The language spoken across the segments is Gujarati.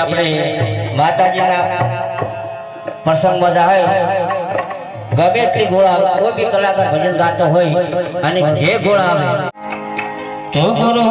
આપણે માતાજીના પ્રસંગમાં જાય ગમે તે ગોળા આવે, કોઈ બી કલાકાર ભજન ગાતો હોય, અને જે ગોળા આવે. તો ગુરુ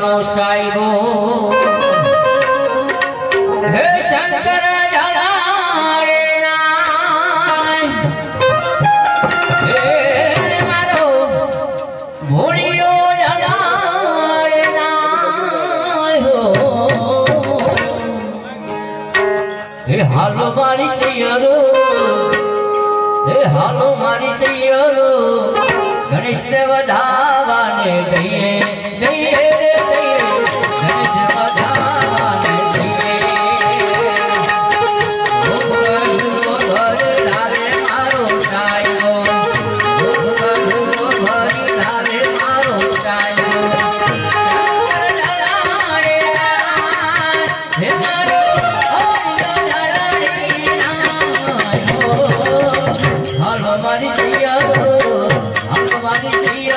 ગામે સાયરો. હે શંકર હાલો મારી સૈયરો હે હાલો મારી સૈયરો ગણેશ વધાવાને જઈએ જઈએ. જઈએ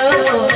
Oh.